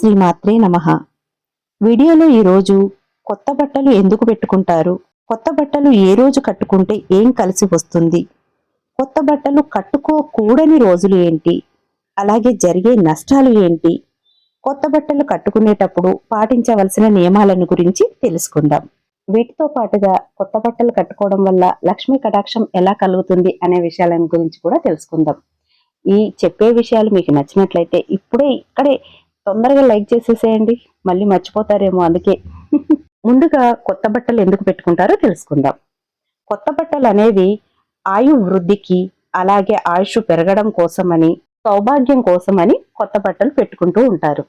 శ్రీమాత్రే నమ. వీడియోలో ఈరోజు కొత్త బట్టలు ఎందుకు పెట్టుకుంటారు? కొత్త బట్టలు ఏ రోజు కట్టుకుంటే ఏం కలిసి వస్తుంది? కొత్త బట్టలు కట్టుకోకూడని రోజులు ఏంటి? అలాగే జరిగే నష్టాలు ఏంటి? కొత్త బట్టలు కట్టుకునేటప్పుడు పాటించవలసిన నియమాలను గురించి తెలుసుకుందాం. వీటితో పాటుగా కొత్త బట్టలు కట్టుకోవడం వల్ల లక్ష్మీ కటాక్షం ఎలా కలుగుతుంది అనే విషయాలను గురించి కూడా తెలుసుకుందాం. ఈ చెప్పే విషయాలు మీకు నచ్చినట్లయితే ఇప్పుడే ఇక్కడే తొందరగా లైక్ చేసేసేయండి. మళ్ళీ మర్చిపోతారేమో అందుకే. ముందుగా కొత్త బట్టలు ఎందుకు పెట్టుకుంటారో తెలుసుకుందాం. కొత్త బట్టలు అనేవి ఆయు వృద్ధికి అలాగే ఆయుష్ పెరగడం కోసమని సౌభాగ్యం కోసమని కొత్త బట్టలు పెట్టుకుంటూ ఉంటారు.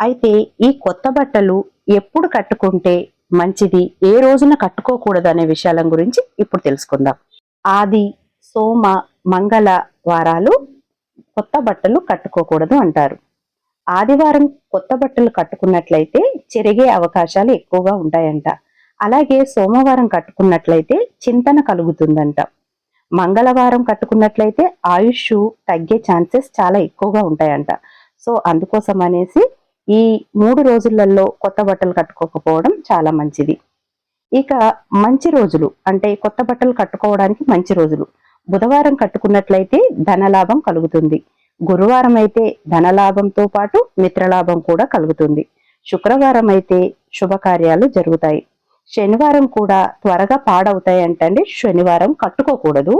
అయితే ఈ కొత్త బట్టలు ఎప్పుడు కట్టుకుంటే మంచిది ఏ రోజున కట్టుకోకూడదు అనే విషయాల గురించి ఇప్పుడు తెలుసుకుందాం. ఆది సోమ మంగళ వారాలు కొత్త బట్టలు కట్టుకోకూడదు అంటారు. ఆదివారం కొత్త బట్టలు కట్టుకున్నట్లయితే చెరిగే అవకాశాలు ఎక్కువగా ఉంటాయంట. అలాగే సోమవారం కట్టుకున్నట్లయితే చింతన కలుగుతుందంట. మంగళవారం కట్టుకున్నట్లయితే ఆయుష్ తగ్గే ఛాన్సెస్ చాలా ఎక్కువగా ఉంటాయంట. సో అందుకోసం అనేసి ఈ మూడు రోజులలో కొత్త బట్టలు కట్టుకోకపోవడం చాలా మంచిది. ఇక మంచి రోజులు అంటే కొత్త బట్టలు కట్టుకోవడానికి మంచి రోజులు. బుధవారం కట్టుకున్నట్లయితే ధనలాభం కలుగుతుంది. గురువారం అయితే ధనలాభంతో పాటు మిత్రలాభం కూడా కలుగుతుంది. శుక్రవారం అయితే శుభకార్యాలు జరుగుతాయి. శనివారం కూడా త్వరగా పాడవుతాయి అంటే శనివారం కట్టుకోకూడదు.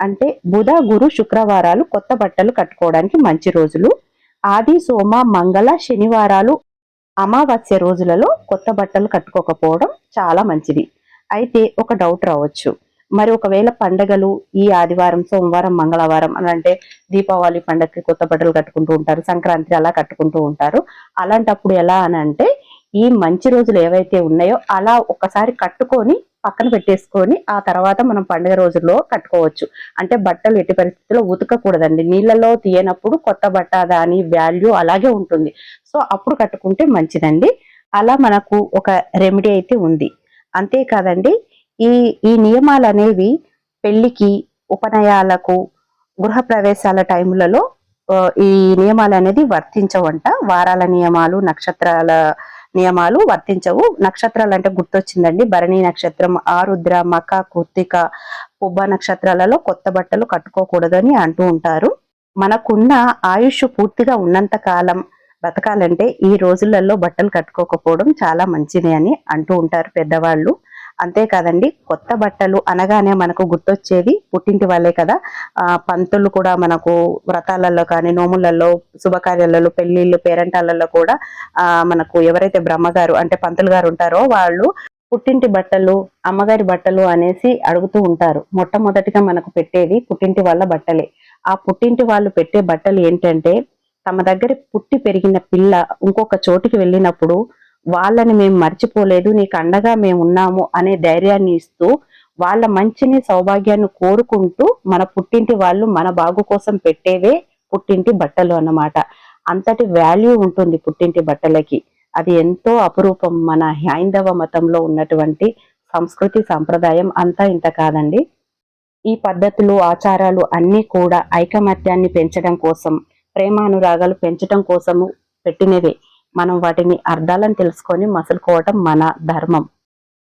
అంటే బుధ గురు శుక్రవారాలు కొత్త బట్టలు కట్టుకోవడానికి మంచి రోజులు. ఆది సోమ మంగళ శనివారాలు అమావాస్య రోజులలో కొత్త బట్టలు కట్టుకోకపోవడం చాలా మంచిది. అయితే ఒక డౌట్ రావచ్చు. మరి ఒకవేళ పండగలు ఈ ఆదివారం సోమవారం మంగళవారం అని అంటే దీపావళి పండగకి కొత్త బట్టలు కట్టుకుంటూ ఉంటారు సంక్రాంతి అలా కట్టుకుంటూ ఉంటారు. అలాంటప్పుడు ఎలా అని అంటే ఈ మంచి రోజులు ఏవైతే ఉన్నాయో అలా ఒకసారి కట్టుకొని పక్కన పెట్టేసుకొని ఆ తర్వాత మనం పండుగ రోజుల్లో కట్టుకోవచ్చు. అంటే బట్టలు ఎట్టి పరిస్థితుల్లో ఉతకకూడదండి. నీళ్ళలో తీయనప్పుడు కొత్త బట్ట దాని వాల్యూ అలాగే ఉంటుంది. సో అప్పుడు కట్టుకుంటే మంచిదండి. అలా మనకు ఒక రెమెడీ అయితే ఉంది. అంతేకాదండి ఈ ఈ నియమాలు అనేవి పెళ్ళికి ఉపనయాలకు గృహ ప్రవేశాల టైములలో ఈ నియమాలు అనేది వర్తించవంట. వారాల నియమాలు నక్షత్రాల నియమాలు వర్తించవు. నక్షత్రాలు అంటే గుర్తొచ్చిందండి. భరణి నక్షత్రం ఆరుద్ర మక కుర్తిక పుబ్బ నక్షత్రాలలో కొత్త బట్టలు కట్టుకోకూడదని అంటూ ఉంటారు. మనకున్న ఆయుష్ పూర్తిగా ఉన్నంత కాలం బతకాలంటే ఈ రోజులలో బట్టలు కట్టుకోకపోవడం చాలా మంచిది అని అంటూ ఉంటారు పెద్దవాళ్ళు. అంతేకాదండి కొత్త బట్టలు అనగానే మనకు గుర్తొచ్చేది పుట్టింటి వాళ్ళే కదా. పంతులు కూడా మనకు వ్రతాలలో కానీ నోములలో శుభకార్యాలలో పెళ్ళిళ్ళు పేరంటాలలో కూడా మనకు ఎవరైతే బ్రహ్మగారు అంటే పంతులు గారు ఉంటారో వాళ్ళు పుట్టింటి బట్టలు అమ్మగారి బట్టలు అనేసి అడుగుతూ ఉంటారు. మొట్టమొదటిగా మనకు పెట్టేది పుట్టింటి వాళ్ళ బట్టలే. ఆ పుట్టింటి వాళ్ళు పెట్టే బట్టలు ఏంటంటే తమ దగ్గర పుట్టి పెరిగిన పిల్ల ఇంకొక చోటికి వెళ్ళినప్పుడు వాళ్ళని మేము మర్చిపోలేదు నీకు అండగా మేము ఉన్నాము అనే ధైర్యాన్ని ఇస్తూ వాళ్ళ మంచిని సౌభాగ్యాన్ని కోరుకుంటూ మన పుట్టింటి వాళ్ళు మన బాగు కోసం పెట్టేవే పుట్టింటి బట్టలు అన్నమాట. అంతటి వాల్యూ ఉంటుంది పుట్టింటి బట్టలకి. అది ఎంతో అపురూపం మన హైందవ మతంలో ఉన్నటువంటి సంస్కృతి సంప్రదాయం అంతా ఇంత కాదండి. ఈ పద్ధతులు ఆచారాలు అన్నీ కూడా ఐకమత్యాన్ని పెంచడం కోసం ప్రేమానురాగాలు పెంచడం కోసము పెట్టినవే. మనం వాటిని అర్థాలను తెలుసుకొని మసులుకోవటం మన ధర్మం.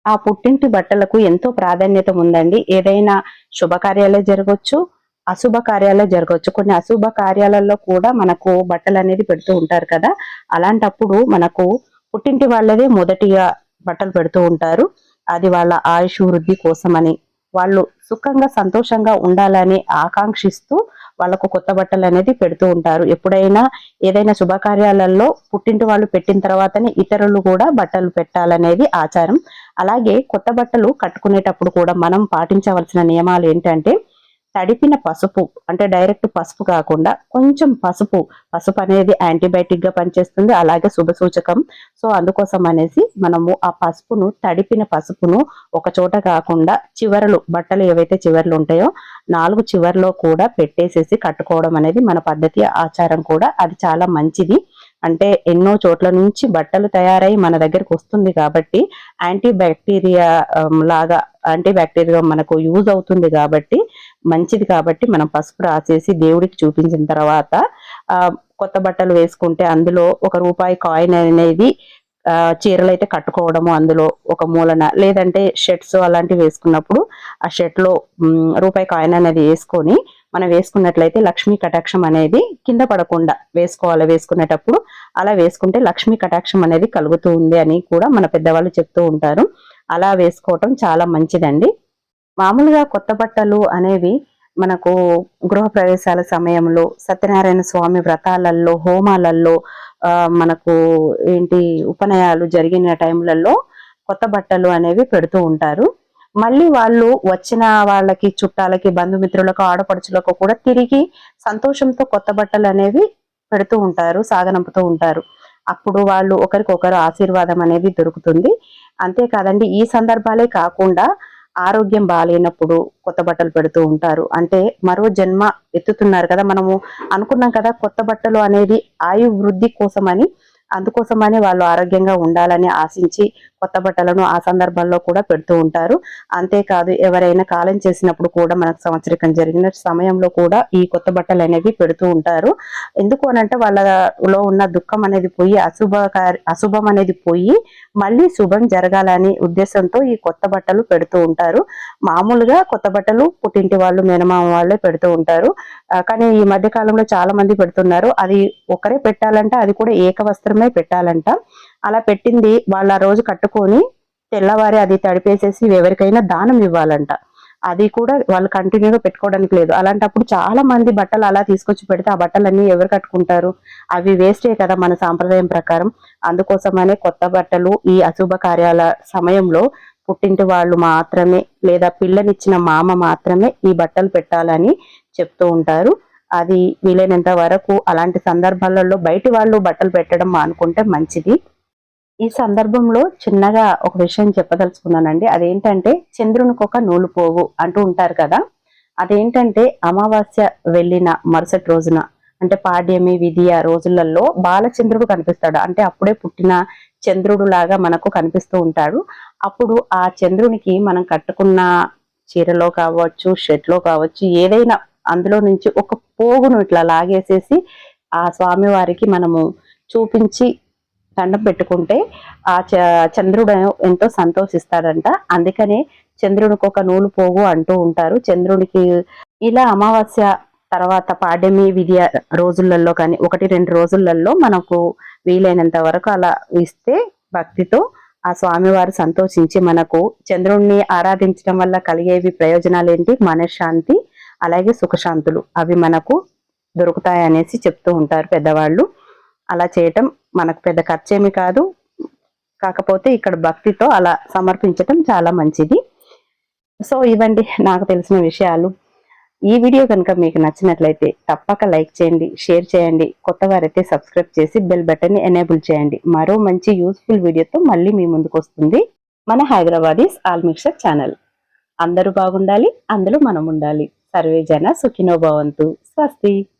ఆ పుట్టింటి బట్టలకు ఎంతో ప్రాధాన్యత ఉందండి. ఏదైనా శుభకార్యాలే జరగవచ్చు అశుభ కార్యాలే జరగవచ్చు కొన్ని అశుభ కార్యాలలో కూడా మనకు బట్టలు అనేది పెడుతూ ఉంటారు కదా. అలాంటప్పుడు మనకు పుట్టింటి వాళ్ళదే మొదటిగా బట్టలు పెడుతూ ఉంటారు. అది వాళ్ళ ఆయుష్ వృద్ధి కోసమని. వాళ్ళు సుఖంగా సంతోషంగా ఉండాలని ఆకాంక్షిస్తూ వాళ్ళకు కొత్త బట్టలు అనేది పెడుతూ ఉంటారు. ఎప్పుడైనా ఏదైనా శుభకార్యాలలో పుట్టింటి వాళ్ళు పెట్టిన తర్వాతనే ఇతరులు కూడా బట్టలు పెట్టాలనేది ఆచారం. అలాగే కొత్త బట్టలు కట్టుకునేటప్పుడు కూడా మనం పాటించవలసిన నియమాలు ఏంటంటే తడిపిన పసుపు అంటే డైరెక్ట్ పసుపు కాకుండా కొంచెం పసుపు. పసుపు అనేది యాంటీబయాటిక్గా పనిచేస్తుంది అలాగే శుభ సూచకం. సో అందుకోసం అనేసి మనము ఆ పసుపును తడిపిన పసుపును ఒక చోట కాకుండా చివరలు బట్టలు ఏవైతే చివరలు ఉంటాయో నాలుగు చివరిలో కూడా పెట్టేసేసి కట్టుకోవడం అనేది మన పద్ధతి ఆచారం కూడా. అది చాలా మంచిది. అంటే ఎన్నో చోట్ల నుంచి బట్టలు తయారై మన దగ్గరకు వస్తుంది కాబట్టి యాంటీ బ్యాక్టీరియా లాగా యాంటీ బ్యాక్టీరియా మనకు యూజ్ అవుతుంది కాబట్టి మంచిది కాబట్టి మనం పసుపు రాసేసి దేవుడికి చూపించిన తర్వాత కొత్త బట్టలు వేసుకుంటే అందులో ఒక రూపాయి కాయిన్ అనేది చీరలు అయితే కట్టుకోవడము అందులో ఒక మూలన లేదంటే షర్ట్స్ అలాంటివి వేసుకున్నప్పుడు ఆ షర్ట్లో రూపాయి కాయిన్ అనేది వేసుకొని మనం వేసుకున్నట్లయితే లక్ష్మీ కటాక్షం అనేది కింద పడకుండా వేసుకోవాలి. వేసుకునేటప్పుడు అలా వేసుకుంటే లక్ష్మీ కటాక్షం అనేది కలుగుతూ ఉంది అని కూడా మన పెద్దవాళ్ళు చెప్తూ ఉంటారు. అలా వేసుకోవటం చాలా మంచిదండి. మామూలుగా కొత్త బట్టలు అనేవి మనకు గృహ ప్రవేశాల సమయంలో సత్యనారాయణ స్వామి వ్రతాలలో హోమాలలో ఆ, మనకు ఏంటి ఉపనయాలు జరిగిన టైంలలో కొత్త బట్టలు అనేవి పెడుతూ ఉంటారు. మళ్ళీ వాళ్ళు వచ్చిన వాళ్ళకి చుట్టాలకి బంధుమిత్రులకు ఆడపడుచులకు కూడా తిరిగి సంతోషంతో కొత్త బట్టలు అనేవి పెడుతూ ఉంటారు సాగనంపుతూ ఉంటారు. అప్పుడు వాళ్ళు ఒకరికొకరు ఆశీర్వాదం అనేది దొరుకుతుంది. అంతేకాదండి ఈ సందర్భాలే కాకుండా ఆరోగ్యం బాగాలేనప్పుడు కొత్త బట్టలు పెడుతూ ఉంటారు. అంటే మరో జన్మ ఎత్తుతున్నారు కదా. మనము అనుకున్నాం కదా కొత్త బట్టలు అనేది ఆయు వృద్ధి కోసమని అందుకోసమని వాళ్ళు ఆరోగ్యంగా ఉండాలని ఆశించి కొత్త బట్టలను ఆ సందర్భాల్లో కూడా పెడుతూ ఉంటారు. అంతేకాదు ఎవరైనా కాలం చేసినప్పుడు కూడా మనకు సంవత్సరికం జరిగిన సమయంలో కూడా ఈ కొత్త బట్టలు అనేవి పెడుతూ ఉంటారు. ఎందుకు అనంటే వాళ్ళలో ఉన్న దుఃఖం అనేది పోయి అశుభ అశుభం అనేది పోయి మళ్ళీ శుభం జరగాలని ఉద్దేశంతో ఈ కొత్త బట్టలు పెడుతూ ఉంటారు. మామూలుగా కొత్త బట్టలు పుట్టింటి వాళ్ళు మేనమామ వాళ్ళే పెడుతూ ఉంటారు. కానీ ఈ మధ్య కాలంలో చాలా మంది పెడుతున్నారు. అది ఒకరే పెట్టాలంట అది కూడా ఏక వస్త్రమే పెట్టాలంట. అలా పెట్టింది వాళ్ళు ఆ రోజు కట్టుకొని తెల్లవారి అది తడిపేసేసి ఎవరికైనా దానం ఇవ్వాలంట. అది కూడా వాళ్ళు కంటిన్యూగా పెట్టుకోవడానికి లేదు. అలాంటప్పుడు చాలా మంది బట్టలు అలా తీసుకొచ్చి పెడితే ఆ బట్టలన్నీ ఎవరు కట్టుకుంటారు? అవి వేస్టే కదా మన సాంప్రదాయం ప్రకారం. అందుకోసమనే కొత్త బట్టలు ఈ అశుభ కార్యాల సమయంలో పుట్టింటి వాళ్ళు మాత్రమే లేదా పిల్లనిచ్చిన మామ మాత్రమే ఈ బట్టలు పెట్టాలని చెప్తూ ఉంటారు. అది వీలైనంత వరకు అలాంటి సందర్భాలలో బయటి వాళ్ళు బట్టలు పెట్టడం మానుకుంటే మంచిది. ఈ సందర్భంలో చిన్నగా ఒక విషయం చెప్పదలుచుకున్నానండి. అదేంటంటే చంద్రునికి ఒక నూలు పోవు అంటూ ఉంటారు కదా. అదేంటంటే అమావాస్య వెళ్ళిన మరుసటి రోజున అంటే పాడ్యమి విధియ రోజులలో బాలచంద్రుడు కనిపిస్తాడు. అంటే అప్పుడే పుట్టిన చంద్రుడు లాగా మనకు కనిపిస్తూ ఉంటాడు. అప్పుడు ఆ చంద్రునికి మనం కట్టుకున్న చీరలో కావచ్చు షర్ట్లో కావచ్చు ఏదైనా అందులో నుంచి ఒక పోగును ఇట్లా లాగేసేసి ఆ స్వామి వారికి మనము చూపించి దండం పెట్టుకుంటే ఆ చ- చంద్రుడు ఎంతో సంతోషిస్తాడంట. అందుకనే చంద్రుడికి ఒక నూలు పోగు అంటూ ఉంటారు. చంద్రుడికి ఇలా అమావాస్య తర్వాత పాడ్యమి విద్య రోజులలో కానీ ఒకటి రెండు రోజులలో మనకు వీలైనంత వరకు అలా ఇస్తే భక్తితో ఆ స్వామివారు సంతోషించి మనకు చంద్రుణ్ణి ఆరాధించడం వల్ల కలిగేవి ప్రయోజనాలు ఏంటి మనశ్శాంతి అలాగే సుఖశాంతులు అవి మనకు దొరుకుతాయి అనేసి చెప్తూ ఉంటారు పెద్దవాళ్ళు. అలా చేయటం మనకు పెద్ద ఖర్చేమి కాదు. కాకపోతే ఇక్కడ భక్తితో అలా సమర్పించటం చాలా మంచిది. సో ఇవండి నాకు తెలిసిన విషయాలు. ఈ వీడియో కనుక మీకు నచ్చినట్లయితే తప్పక లైక్ చేయండి షేర్ చేయండి కొత్త వారైతే సబ్స్క్రైబ్ చేసి బెల్ బటన్ని ఎనేబుల్ చేయండి. మరో మంచి యూస్ఫుల్ వీడియోతో మళ్ళీ మీ ముందుకు వస్తుంది మన హైదరాబాదీస్ ఆల్ మిక్సర్ ఛానల్. అందరూ బాగుండాలి అందులో మనం ఉండాలి. సర్వే జన సుఖినో భవంతు. స్వస్తి.